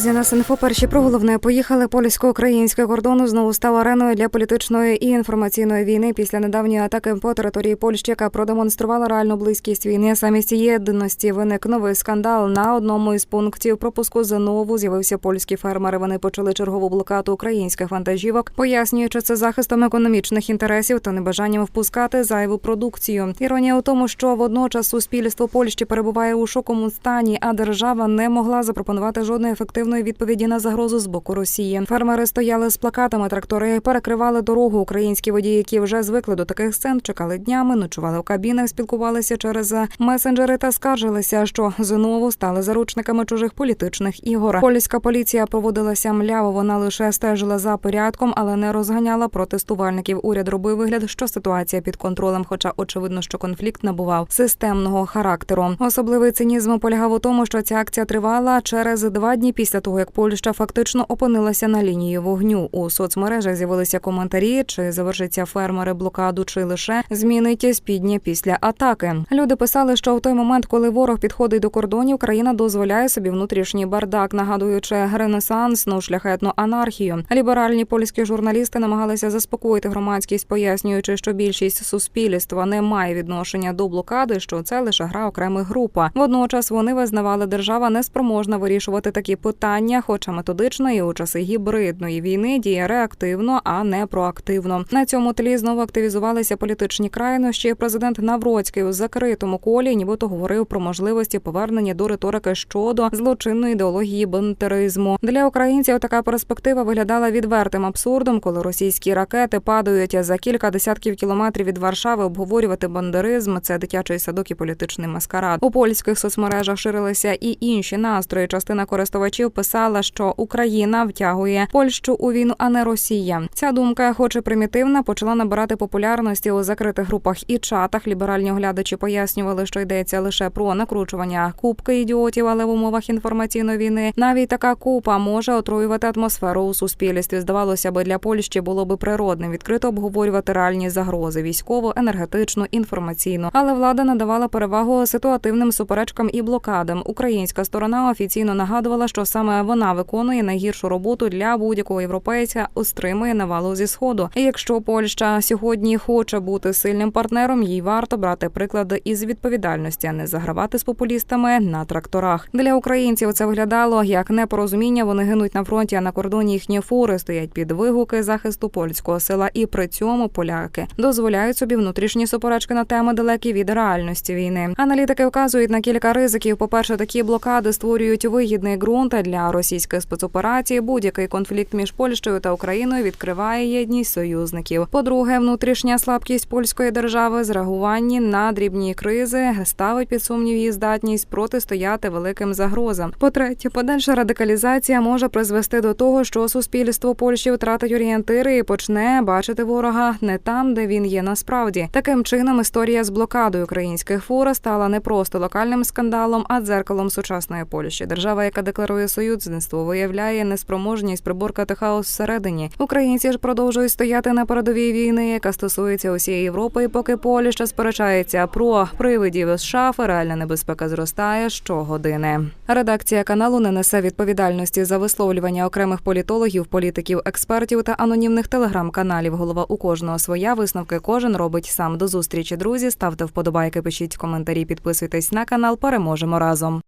Наразі на Синфо перші про головне поїхали. Польсько-український кордон знову став ареною для політичної і інформаційної війни після недавньої атаки по території Польщі, яка продемонструвала реальну близькість війни. Замість єдності виник новий скандал. На одному із пунктів пропуску знову з'явився польські фермери. Вони почали чергову блокаду українських вантажівок, пояснюючи це захистом економічних інтересів та небажанням впускати зайву продукцію. Іронія у тому, що водночас суспільство Польщі перебуває у шоковому стані, а держава не могла запропонувати жодної ефективної відповіді на загрозу з боку Росії. Фермери стояли з плакатами, трактори перекривали дорогу. Українські водії, які вже звикли до таких сцен, чекали днями, ночували у кабінах, спілкувалися через месенджери та скаржилися, що знову стали заручниками чужих політичних ігор. Польська поліція поводилася мляво. Вона лише стежила за порядком, але не розганяла протестувальників. Уряд робив вигляд, що ситуація під контролем, хоча очевидно, що конфлікт набував системного характеру. Особливий цинізм полягав у тому, що ця акція тривала через два дні після того, як Польща фактично опинилася на лінії вогню. У соцмережах з'явилися коментарі, чи завершиться фермери блокаду, чи лише змінить спідня після атаки. Люди писали, що в той момент, коли ворог підходить до кордонів, країна дозволяє собі внутрішній бардак, нагадуючи ренесансну шляхетну анархію. Ліберальні польські журналісти намагалися заспокоїти громадськість, пояснюючи, що більшість суспільства не має відношення до блокади, що це лише гра окремих груп. Водночас вони визнавали, держава неспроможна вирішувати такі питання, хоча методично і у часи гібридної війни діє реактивно, а не проактивно. На цьому тлі знову активізувалися політичні крайнощі. Президент Навроцький у закритому колі, нібито говорив про можливості повернення до риторики щодо злочинної ідеології бунтеризму. Для українців така перспектива виглядала відвертим абсурдом, коли російські ракети падають за кілька десятків кілометрів від Варшави. Обговорювати бандеризм це дитячий садок і політичний маскарад. У польських соцмережах ширилися і інші настрої. Частина користувачів писала, що Україна втягує Польщу у війну, а не Росія. Ця думка, хоч і примітивна, почала набирати популярності у закритих групах і чатах. Ліберальні оглядачі пояснювали, що йдеться лише про накручування кубки ідіотів, але в умовах інформаційної війни навіть така купа може отруювати атмосферу у суспільстві. Здавалося би, для Польщі було би природним відкрито обговорювати реальні загрози військово, енергетично, інформаційно. Але влада надавала перевагу ситуативним суперечкам і блокадам. Українська сторона офіційно нагадувала, що саме вона виконує найгіршу роботу для будь-якого європейця, стримує навалу зі сходу. І якщо Польща сьогодні хоче бути сильним партнером, їй варто брати приклади із відповідальності, а не загравати з популістами на тракторах. Для українців це виглядало як непорозуміння. Вони гинуть на фронті, а на кордоні їхні фури стоять під вигуки захисту польського села. І при цьому поляки дозволяють собі внутрішні суперечки на теми далекі від реальності війни. Аналітики вказують на кілька ризиків. По перше, такі блокади створюють вигідний ґрунт для російських спецоперацій. Будь-який конфлікт між Польщею та Україною відкриває єдність союзників. По-друге, внутрішня слабкість польської держави з реагуванні на дрібні кризи ставить під сумнів її здатність протистояти великим загрозам. По-третє, подальша радикалізація може призвести до того, що суспільство Польщі втратить орієнтири і почне бачити ворога не там, де він є насправді. Таким чином історія з блокадою українських фур стала не просто локальним скандалом, а дзеркалом сучасної Польщі. Держава, яка декларує союзництво, виявляє неспроможність приборкати хаос всередині. Українці ж продовжують стояти на передовій війни, яка стосується усієї Європи. І поки Польща сперечається про привидів з шафи, реальна небезпека зростає щогодини. Редакція каналу не несе відповідальності за висловлювання окремих політологів, політиків, експертів та анонімних телеграм-каналів. Голова у кожного своя висновки кожен робить сам. До зустрічі, друзі. Ставте вподобайки, пишіть коментарі, підписуйтесь на канал. Переможемо разом.